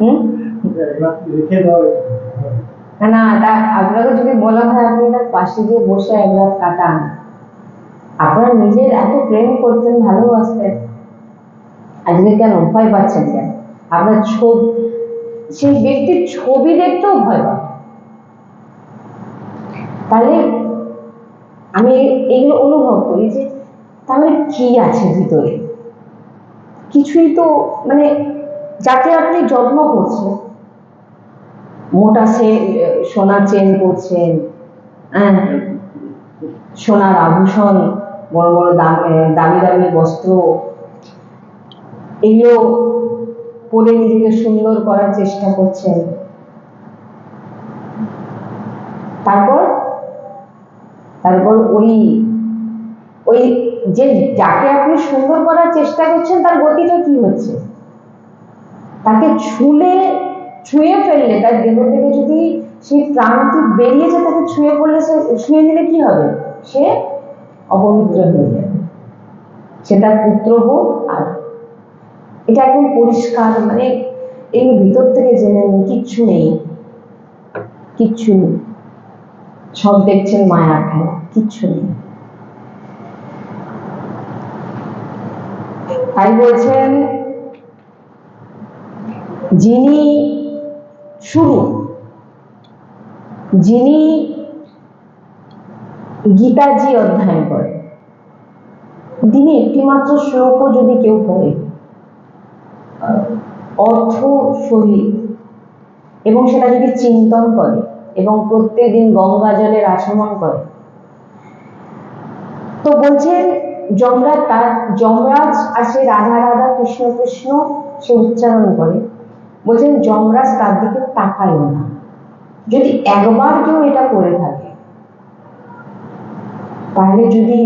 হুম? না না, তা আপনাকে যদি বলা হয় আপনি তার পাশে গিয়ে বসে একবার কাটান আপনারা নিজের এত প্রেম করতেন, ভালোবাসতেন। আজকে কেন? ভয় পাচ্ছেন কেন? আপনার ছবি, সেই ব্যক্তির ছবি দেখতেও ভয় পান। তাহলে আমি এগুলো অনুভব করি যে তাহলে কি আছে ভিতরে? কিছুই তো মানে যাকে আপনি যত্ন করছেন মোটা সে সোনার চেন করছেন হ্যাঁ, সোনার আভূষণ বড় বড় দামি দামি বস্ত্র এগুলো পরে নিজেকে সুন্দর করার চেষ্টা করছেন। তারপর তারপর ওই ওই যে যাকে আপনি সুন্দর করার চেষ্টা করছেন, তার গতিটা কি হচ্ছে? তাকে ছুলে, ছুঁয়ে ফেললে, তার দেহ থেকে যদি সেই প্রাণটি বেরিয়ে যায়, তাকে ছুঁয়ে পড়লে সে, ছুঁয়ে নিলে কি হবে? সে অপবিত্র হয়ে যাবে। সেটা পুত্র হোক আর এটা একদম পরিষ্কার মানে এই ভিতর থেকে জেনে কিচ্ছু নেই। কিচ্ছু নেই। সব দেখছেন মায়া খেলা কিচ্ছু নেই। তাই বলছেন, যিনি শুরু, যিনি গীতাজি অধ্যয়ন করে দিনে একটিমাত্র শ্লোকও যদি কেউ পড়ে, অর্থ সহিত, এবং সেটা যদি চিন্তন করে, এবং প্রত্যেকদিন গঙ্গা জলের আচমন করে, তো বলছেন যমরাজ, তার যমরাজ আর সে রাধা রাধা কৃষ্ণ কৃষ্ণ সে উচ্চারণ করে। বলছেন, যমরাজ, তার দিকে তাকায়ও না। যদি একবার কেউ এটা করে থাকে, তাহলে যদি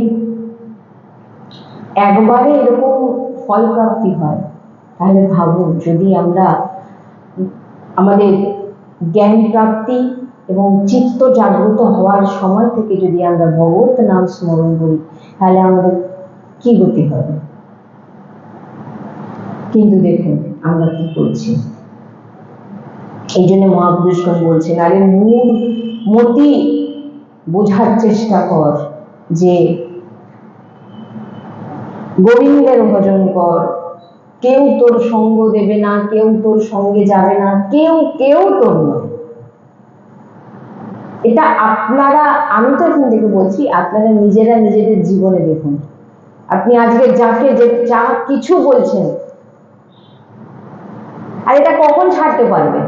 একবারে এরকম ফলপ্রাপ্তি হয়, তাহলে ভাবুন যদি আমরা আমাদের জ্ঞান প্রাপ্তি এবং চিত্ত জাগ্রত হওয়ার সময় থেকে যদি আমরা ভগবত নাম স্মরণ করি, তাহলে আমাদের কি গতি হবে? কিন্তু দেখুন, আমরা কি করছি? এই জন্য মহাপুরুষগণ বলছেন, আরে মূল, মতি বোঝার চেষ্টা কর যে গোবিন্দের ভজন কর। কেউ তোর সঙ্গ দেবে না, কেউ তোর সঙ্গে যাবে না, কেউ কেউ তোর নয়। এটা আপনারা, আমি তো এখন থেকে বলছি, আপনারা নিজেরা নিজেদের জীবনে দেখুন। আপনি আজকে যাকে যে যা কিছু বলছেন, আর এটা কখন ছাড়তে পারবে?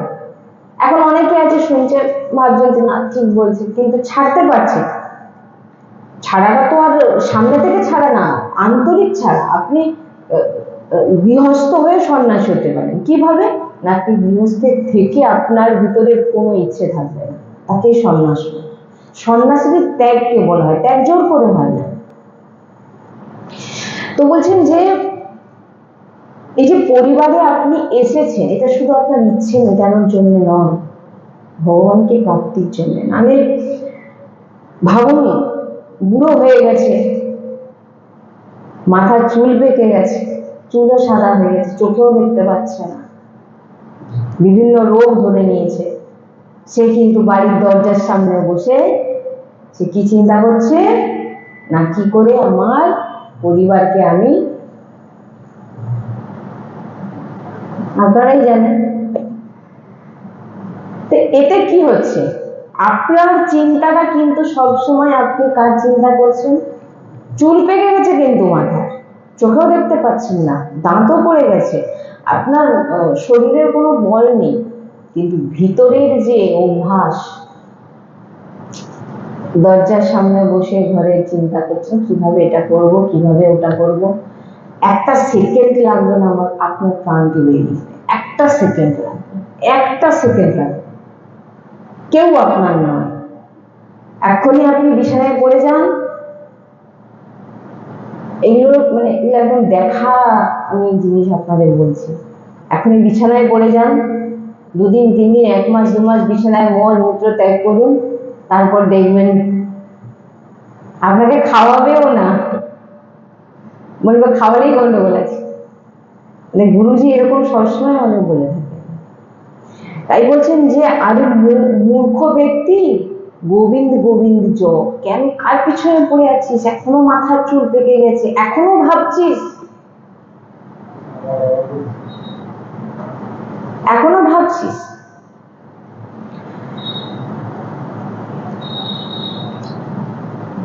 এখন অনেকে আছে শুনছে, ভাবছেন যে না, ঠিক বলছে, কিন্তু ছাড়তে পারছে ছাড়াটা তো আর সামনে থেকে ছাড়া না, আন্তরিক ছাড়া। আপনি গৃহস্থ হয়ে সন্ন্যাস হতে পারেন। কীভাবে? না, আপনি গৃহস্থের থেকে আপনার ভিতরে কোনো ইচ্ছে থাকবে না। তাকেই সন্ন্যাস। সন্ন্যাসীদের ত্যাগকে বলা হয়। ত্যাগ জোর করে হয় না। তো বলছেন যে এই যে পরিবারে আপনি এসেছেন, এটা শুধু আপনার ইচ্ছে মেটানোর জন্য নয়, ভগবানকে প্রাপ্তির জন্য মানে ভাবুন, বুড়ো হয়ে গেছে, মাথার চুল বেঁকে গেছে, চুলও সাদা হয়ে গেছে, চোখেও দেখতে পাচ্ছে না। বিভিন্ন রোগ ধরে নিয়েছে। সে কিন্তু বাড়ির দরজার সামনে বসে, সে কি চিন্তা করছে? না কি করে আমার পরিবারকে আমি আপনারাই জানেন। তো এতে কি হচ্ছে? আপনার চিন্তাটা কিন্তু সব সময় আপনি কার চিন্তা করছেন? চুল পেকে গেছে কিন্তু মাথায়। চোখেও দেখতে পাচ্ছেন না, দাঁতও পড়ে গেছে। আপনার শরীরের কোনো বল নেই, কিন্তু ভিতরের যে অভ্যাস দরজার সামনে বসে ঘরে চিন্তা করছেন কীভাবে এটা করব, কীভাবে ওটা করব। একটা সেকেন্ড লাগবে না আমার, আপনার প্রাণকে বেরিয়ে একটা সেকেন্ড লাগবে একটা সেকেন্ড লাগবে কেউ আপনার নয়। এখনই আপনি বিছানায় পড়ে যান। এগুলো মানে এগুলো একদম দেখা আমি জিনিস আপনাদের বলছি। এখনই বিছানায় পড়ে যান। দুদিন, তিন দিন, এক মাস, দু মাস বিছানায় মল, মূত্র ত্যাগ করুন। তারপর দেখবেন আপনাকে খাওয়াবেও না। বলব খাবারেই গন্ডগোল আছে মানে গুরুজি এরকম সবসময় আমাদের বলে তাই বলছেন যে, আরে মূর্খ ব্যক্তি, গোবিন্দ গোবিন্দ জ, কেন কার পিছনে পড়ে আছিস? এখনও মাথার চুল পেকে গেছে, এখনও ভাবছিস? এখনও ভাবছিস?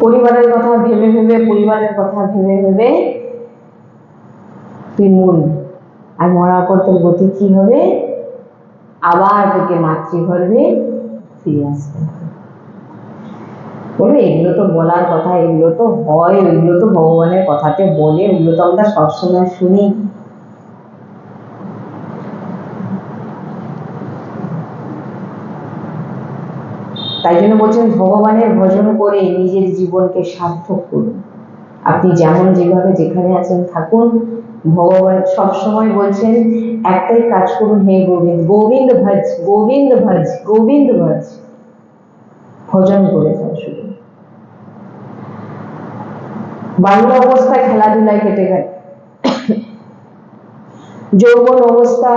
পরিবারের কথা ভেবে ভেবে, পরিবারের কথা ভেবে ভেবে তুই মরবি। আর মরার পর তোর গতি কি হবে? আবার তোকে মাতৃগর্ভে ফিরে আসতে হবে। বলে এগুলো তো বলার কথা, এগুলো তো হয় এগুলো তো ভগবানের কথাতে বলে, ওগুলো তো আমরা সবসময় শুনি। তাই জন্য বলছেন, ভগবানের ভজন করে নিজের জীবনকে সার্থক করুন। আপনি যেমন যেভাবে যেখানে আছেন থাকুন। ভগবান সবসময় বলছেন, একটাই কাজ করুন, হে গোবিন্দ গোবিন্দ ভজ গোবিন্দ ভজ গোবিন্দ ভজ। ভজন করে যান শুধু। বাল্য অবস্থায় খেলাধুলায় কেটে গেল। যৌবন অবস্থা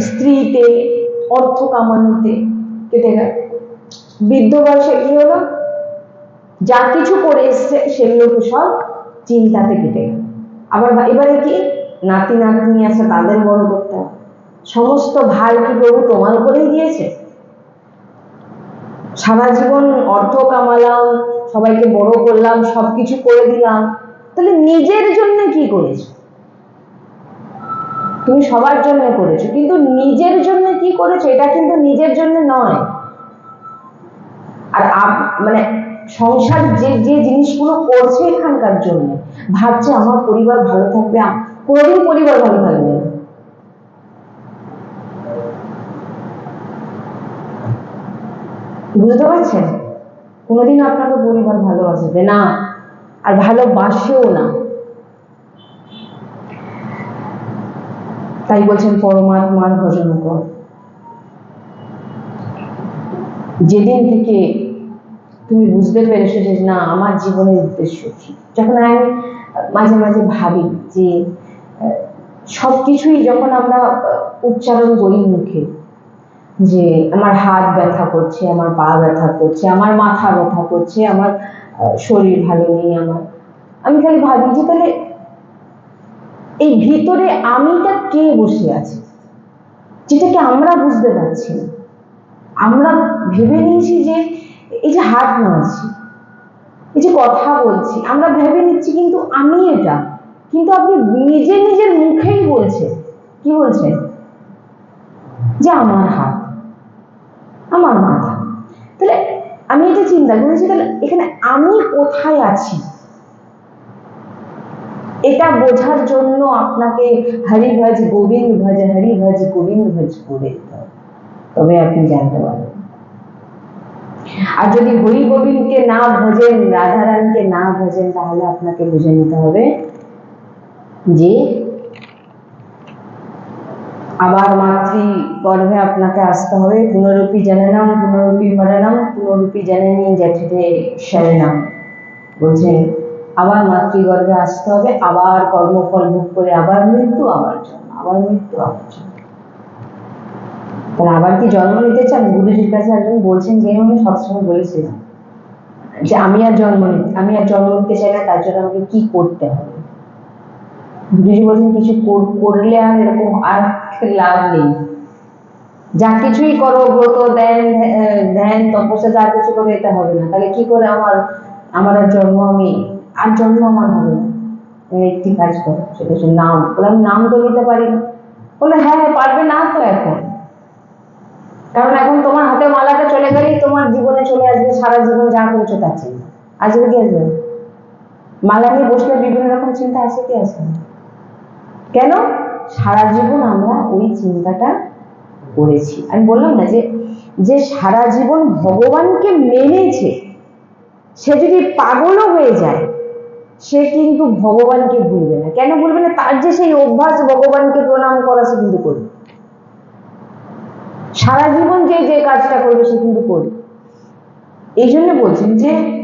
স্ত্রীতে, অর্থ কামানোতে কেটে গেল। বৃদ্ধ বয়সে কি হলো? যা কিছু করে এসছে, সেগুলোকে সব চিন্তাতে কেটে গেল। আবার এবারে কি? নাতি নাতনি আছে, তাদের বড় করতে সমস্ত ভার কি প্রভু তোমার উপরেই দিয়েছে? সারা জীবন অর্থ কামালাম, সবাইকে বড় করলাম, সবকিছু করে দিলাম। তাহলে নিজের জন্য কি করেছ? তুমি সবার জন্য করেছ, কিন্তু নিজের জন্য কি করেছ এটা কিন্তু নিজের জন্য নয়। আর মানে সংসার যে যে জিনিসগুলো করছে এখানকার জন্য, ভাবছে আমার পরিবার ভালো থাকবে কোনোদিন পরিবার ভালো থাকবে না। বুঝতে পারছেন? কোনোদিন আপনাকে পরিবার ভালোবাসবে না, আর ভালোবাসেও না। তাই বলছেন পরমাত্মার ভজন কর। যেদিন থেকে তুমি বুঝতে পেরেছ যে, না, আমার জীবনের উদ্দেশ্য কি? যখন আমি মাঝে মাঝে ভাবি যে সব কিছুই যখন আমরা উচ্চারণ করি মুখে, যে আমার হাত ব্যথা করছে, আমার পা ব্যথা করছে, আমার মাথা ব্যথা করছে, আমার শরীর ভালো নেই, আমার, আমি খালি ভাবি যে, তাহলে এই ভিতরে আমিটা কে বসে আছে? যেটাকে আমরা বুঝতে পারছি না। আমরা ভেবে নিয়েছি যে এই যে হাত নাড়ছি, এই যে কথা বলছি, আমরা ভেবে নিচ্ছি কিন্তু আমি এটা। কিন্তু আপনি নিজে নিজের মুখেই বলছেন। কি বলছেন? যে আমার হাত, আমার মাথা। তাহলে আমি এটা চিন্তা করেছি, তাহলে এখানে আমি কোথায় আছি? এটা বোঝার জন্য আপনাকে হরি ভজ গোবিন্দ ভজ হরি ভজ গোবিন্দ ভজ করে দিতে হবে। তবে আপনি জানতে পারবেন। আর যদি হরি গোবিন্দকে না ভজেন, রাধারানীকে না ভজেন, তাহলে আপনাকে বুঝে নিতে হবে যে আবার মাতৃ গর্ভে আপনাকে আসতে হবে। পুনরূপী জননম, পুনরূপী মরণম, পুনরূপী জননী জঠিতে শরণম। বলছেন আবার মাতৃগর্ভে আসতে হবে, আবার কর্মফল ভোগ করে আবার মৃত্যু আমার জন্য, আবার মৃত্যু আমার জন্য। তাহলে আবার কি জন্ম নিতে চান? গুরুজির কাছে একজন বলছেন, যে আমি সবসময় বলেছিলাম যে আমি আর জন্ম আমি আর জন্ম নিতে চাই না, তার জন্য আমাকে কি করতে হবে? গুরুজি বলছেন, কিছু কর- করলে আর এরকম আর লাভ নেই। যা কিছুই করো, ব্রত দেন ধ্যান, তপস্যা, যা কিছু করো, এটা হবে না। তাহলে কি করে আমার আমার জন্ম আমি আর জন্ম আমার হবে না। একটি কাজ করো, সেটা হচ্ছে নাম। বললাম নাম তো নিতে পারি না। বলে হ্যাঁ পারবে না তো এখন। কারণ এখন তোমার হাতে মালাটা চলে গেলেই তোমার জীবনে চলে আসবে, সারা জীবন যা করেছ তার চিন্তা আসবে কি আসবে? মালা নিয়ে বসলে বিভিন্ন রকম চিন্তা আসে কি আসে কেন? সারা জীবন আমরা ওই চিন্তাটা করেছি। আমি বললাম না যে যে সারা জীবন ভগবানকে মেনেছে, সে যদি পাগলও হয়ে যায় সে কিন্তু ভগবানকে ভুলবে না। কেন ভুলবে না? তার যে সেই অভ্যাস ভগবানকে প্রণাম করা সে কিন্তু করবে। সারা জীবন যে যে কাজটা করবে সে কিন্তু করবে। এই জন্য বলছেন যে,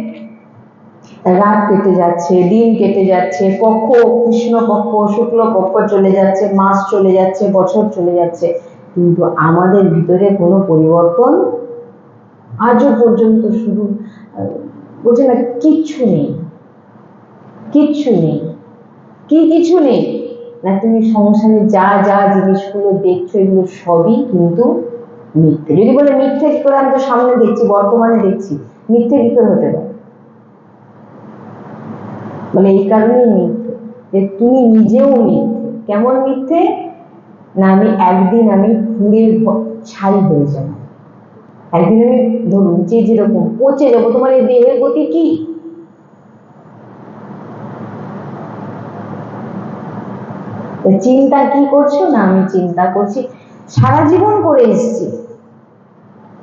রাত কেটে যাচ্ছে, দিন কেটে যাচ্ছে পক্ষ কৃষ্ণ পক্ষ শুক্ল পক্ষ চলে যাচ্ছে, মাস চলে যাচ্ছে, বছর চলে যাচ্ছে। কিন্তু আমাদের ভিতরে কোনো পরিবর্তন আজও পর্যন্ত শুধু বলছে না, কিচ্ছু নেই। কিচ্ছু নেই। কি কিছু নেই? না, তুমি সংসারে যা যা জিনিসগুলো দেখছ, এগুলো সবই কিন্তু মিথ্যে। যদি বলে মিথ্যে কি করে আমি তো সামনে দেখছি, বর্তমানে দেখছি। মিথ্যে কি করে হতে পারে? মানে এই কারণেই মিথ্যে, যে তুমি নিজেও মিথ্যে। কেমন মিথ্যে? না, আমি একদিন আমি ফুলের ছাই হয়ে যাব। একদিন আমি ধরুন যে যেরকম পচে যাব। তোমার এই দেহের গতি কি তো চিন্তা কি করছ? না, আমি চিন্তা করছি, সারা জীবন করে এসেছি।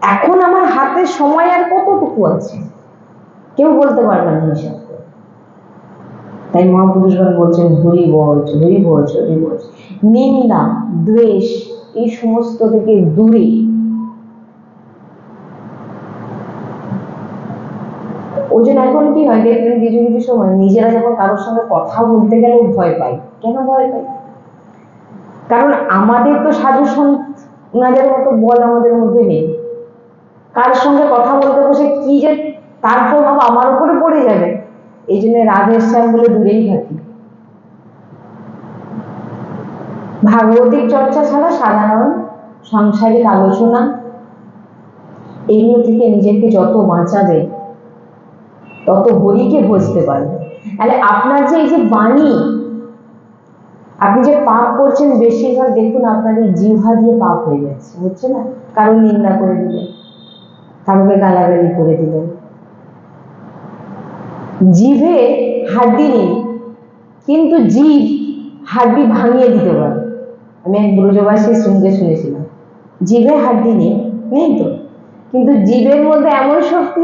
এখন আমার হাতে সময় আর কতটুকু আছে? কেউ বলতে পারবে না হিসাব। তাই মহাপুরুষগণ বলছেন হরি বচ হরি বচ হরি বচ নিন্দা, দ্বেষ, এই সমস্ত থেকে দূরে। ওই জন্য এখন কি হয়, দেখবেন কিছু কিছু সময় নিজেরা যখন কারোর সঙ্গে কথা বলতে গেলেও ভয় পাই কেন ভয় পাই কারণ আমাদের তো সাধু সন্ত ওনাদের মতো বল আমাদের মধ্যে নেই। কার সঙ্গে কথা বলতে বসে কি যে তার প্রভাব আমার উপরে পড়ে যাবে, এই জন্য রাধের বলে দূরেই থাকি। ভাগবতিক চর্চা ছাড়া সাধারণ সাংসারিক আলোচনা, এগুলো থেকে নিজেকে যত বাঁচাবে, তত হরিকে বুঝতে পারবে। তাহলে আপনার যে এই যে বাণী আপনি যে পাপ করছেন, বেশিরভাগ দেখুন আপনার এই জিহ্বা দিয়ে পাপ হয়ে যাচ্ছে, হচ্ছে না? কারও নিন্দা করে দিলেন, কারোকে গালাগালি করে দিলেন। জিভে হাড্ডি নেই, কিন্তু জিভ হাড্ডি ভাঙিয়ে দিতে পারে। আমি এক ব্রজবাসীর শুনতে শুনেছিলাম, জিভে হাড্ডি নেই নেই তো? কিন্তু জীবের মধ্যে এমন শক্তি